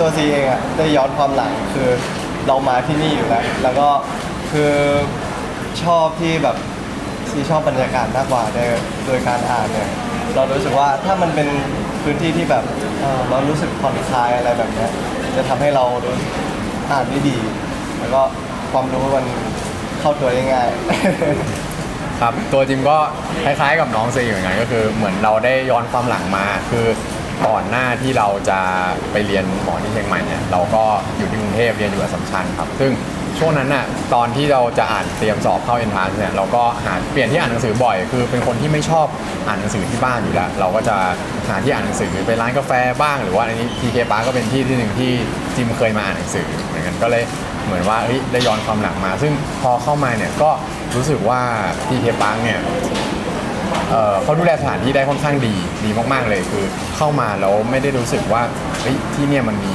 ตัวซีเองอะได้ย้อนความหลังคือเรามาที่นี่อยู่แล้ว แล้วก็คือชอบที่แบบซีชอบบรรยากาศมากกว่าโดยโดยการอ่านเนี่ยเรารู้สึกว่าถ้ามันเป็นพื้นที่ที่แบบเอ่อเรารู้สึกผ่อนคลายอะไรแบบเนี้ยจะทำให้เรารู้สึกอ่านได้ดี แล้วก็ความรู้มันเข้าตัวได้ง่าย ครับตัวจิมก็คล้ายๆกับน้องซีเหมือนกันก็คือเหมือนเราได้ย้อนความหลังมา คือ ก่อนหน้าที่เราจะไปเรียนหมอที่เชียงใหม่เนี่ยเราก็อยู่ที่กรุงเทพเรียนอยู่อัสสัมชัญครับ ซึ่งช่วงนั้นน่ะตอนที่เราจะอ่านเตรียมสอบเข้าเอ็นทรานเนี่ยเราก็หาเปลี่ยนที่อ่านหนังสือบ่อย คือเป็นคนที่ไม่ชอบอ่านหนังสือที่บ้านอยู่แล้ว เราก็จะหาที่อ่านหนังสือไปร้านกาแฟบ้างหรือว่าอันนี้ทีเคปาก็เป็นที่ที่หนึ่งที่จิมเคยมาอ่านหนังสือเหมือนกันก็เลยเหมือนว่าได้ย้อนความหลังมา ซึ่งพอเข้ามาเนี่ยก็รู้สึกว่าทีเคปังเนี่ย เอ่อเขาดูแลสถานที่ได้ค่อนข้างดีดีมากๆเลยคือเข้ามาแล้วไม่ได้รู้สึกว่าเฮ้ยที่เนี่ยมันมี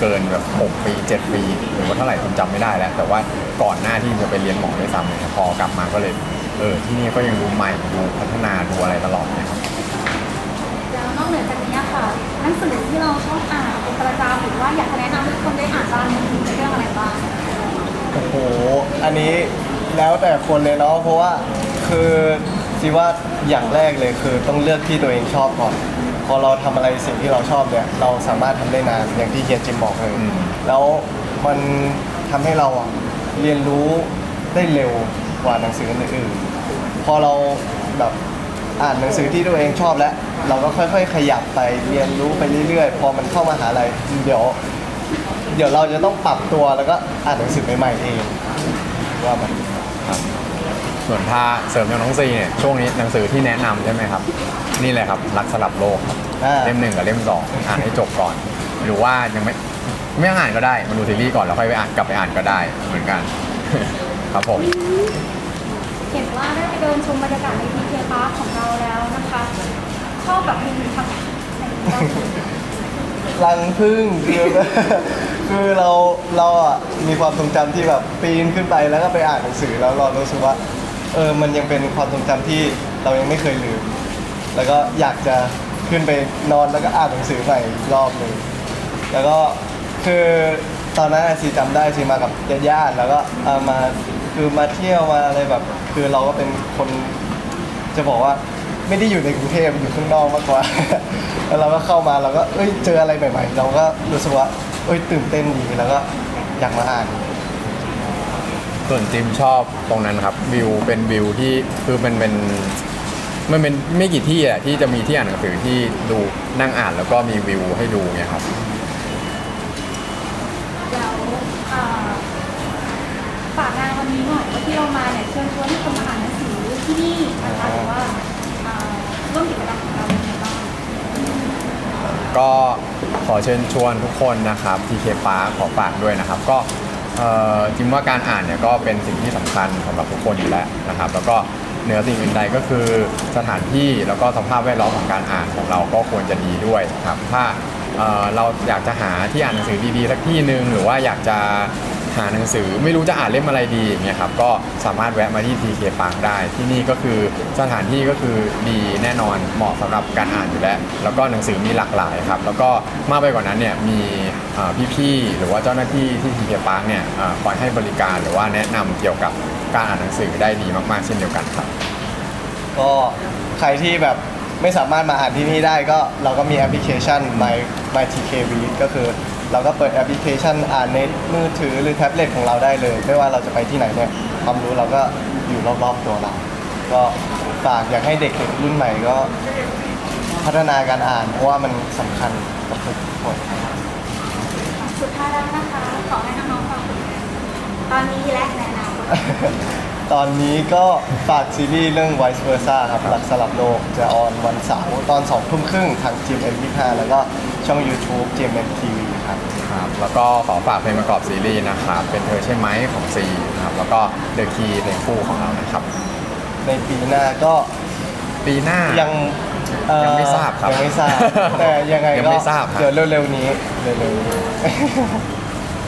เกินแบบ6ปี7ปีหรือว่าเท่าไหร่ผมจำไม่ได้แล้ว แต่ว่าก่อนหน้าที่จะไปเรียนหมอด้วยซ้ำเนี่ยพอกลับมาก็เลยเออที่นี่ก็ยังดูใหม่ดูพัฒนาดูอะไรตลอดเนี่ยครับแล้วนอกเหนือจากนี้ค่ะหนังสือที่เราชอบอ่านเป็นประจำหรือว่าอยากจะแนะนำให้ทุกคนได้อ่านบ้างมีเรื่องอะไรบ้างโอ้โห อันนี้แล้วแต่คนเลยเนาะ เพราะว่าคือ จีว่าอย่างแรกเลยคือต้องเลือกที่ตัวเองชอบก่อน พอเราทำอะไรสิ่งที่เราชอบเนี่ยเราสามารถทำได้นานอย่างที่เฮียจิมบอกเลย อืม แล้วมันทำให้เราอะเรียนรู้ได้เร็วกว่าหนังสืออื่นๆพอเราแบบอ่านหนังสือที่ตัวเองชอบแล้ว เราก็ค่อย ๆ ขยับไปเรียนรู้ไปเรื่อยๆ พอมันเข้ามาหาลัยเดี๋ยว เดี๋ยวเราจะต้องปรับตัวแล้วก็อ่านหนังสือใหม่ๆเองว่ามัน ครับ ส่วนถ้าเสริมจากน้องซีเนี่ยช่วงนี้หนังสือที่แนะนำใช่ไหมครับ นี่เลยครับรักสลับโลกครับอ่า เล่มหนึ่งกับเล่มสองอ่านให้จบก่อน หรือว่ายังไม่ไม่ต้องอ่านก็ได้มาดูซีรีส์ก่อนแล้วค่อยไปอ่านกลับไปอ่านก็ได้เหมือนกัน ครับผมเห็นว่าได้ไปเดินชมบรรยากาศในทีเคพาร์คของเราแล้วนะคะ ชอบแบบมุมทางไหนบ้างรังพึ่งคือ คือเราเราอะมีความทรงจำที่แบบปีนขึ้นไปแล้วก็ไปอ่านหนังสือแล้วเรารู้สึกว่า เออมันยังเป็นความทรงจำที่เรายังไม่เคยลืม แล้วก็อยากจะขึ้นไปนอนแล้วก็อ่านหนังสือใหม่อีกรอบหนึ่งแล้วก็คือตอนนั้นอะซีจำได้ซีมากับญาติๆแล้วก็เอามาคือมาเที่ยวมาอะไรแบบ คือเราก็เป็นคนจะบอกว่าไม่ได้อยู่ในกรุงเทพอยู่ข้างนอกมากกว่า แล้วเราก็เข้ามาเราก็เอ้ยเจออะไรใหม่ ๆ เราก็รู้สึกว่าเอ้ยตื่นเต้นดีแล้วก็อยากมาอ่าน ส่วนจิมชอบตรงนั้นครับวิวเป็นวิวที่คือมันเป็นมันเป็นไม่กี่ที่อะที่จะมีที่อ่านหนังสือที่ดูนั่งอ่านแล้วก็มีวิวให้ดูเนี่ยครับ แล้วอ่าฝากงานวันนี้หน่อยว่าที่เรามาเนี่ยเชิญชวนให้คนมาอ่านหนังสือที่นี่นะคะหรือว่าอ่าร่วมกิจกรรมของเราเป็นยังไงบ้างก็ขอเชิญชวนทุกคนนะครับที่เคปาขอฝากด้วยนะครับ ก็ จิมว่าการอ่านเนี่ยก็เป็นสิ่งที่สำคัญสำหรับทุกคนอยู่แล้วนะครับ แล้วก็เหนือสิ่งอื่นใดก็คือสถานที่แล้วก็สภาพแวดล้อมของการอ่านของเราก็ควรจะดีด้วยครับถ้าเเราอยากจะหาที่อ่านหนังสือดีๆสักที่หนึ่งหรือว่าอยากจะหาหนังสือไม่รู้จะอ่านเล่มอะไรดีอย่างเงี้ยครับก็สามารถแวะมาที่ TK Park ได้ ที่นี่ก็คือสถานที่ก็คือดีแน่นอนเหมาะสำหรับการอ่านอยู่แล้ว แล้วก็หนังสือมีหลากหลายครับแล้วก็มากไปกว่านั้นเนี่ยมี พี่ๆหรือว่าเจ้าหน้าที่ที่ TK Park เนี่ยอคอยให้บริการหรือว่าแนะนำเกี่ยวกับการอ่านหนังสือได้ดีมากๆ เช่นเดียวกันครับ ก็ใครที่แบบไม่สามารถมาอ่านที่นี่ได้ก็เราก็มีแอปพลิเคชัน My My TK Read ก็คือ เราก็เปิดแอปพลิเคชันอ่านในมือถือหรือแท็บเล็ตของเราได้เลย ไม่ว่าเราจะไปที่ไหนเนี่ยความรู้เราก็อยู่รอบๆตัวเรา ก็ฝากอยากให้เด็กๆรุ่นใหม่ก็พัฒนาการอ่านเพราะว่ามันสำคัญกับทุกคน สุดท้ายแล้วนะคะ ขอให้น้องๆฟังผลงานตอนนี้และในอนาคตตอนนี้ก็ฝากซีรีส์เรื่อง Vice Versa ครับหลักสลับโลกจะออนวันเสาร์ตอน2ทุ่มครึ่งทาง GMM25 แล้วก็ช่อง YouTube GMM TV ครับ ครับแล้วก็ขอฝากเพลงประกอบซีรีส์นะครับ เป็นเธอใช่ไหมของซีนะครับแล้วก็เดอะคีเพลงคู่ของเรานะครับ ในปีหน้าก็ปีหน้ายังเอ่อ ยังไม่ทราบครับยังไม่ทราบแต่ยังไงยังก็ไม่ทราบครับ เดี๋ยวเร็วๆนี้เร็วๆนี้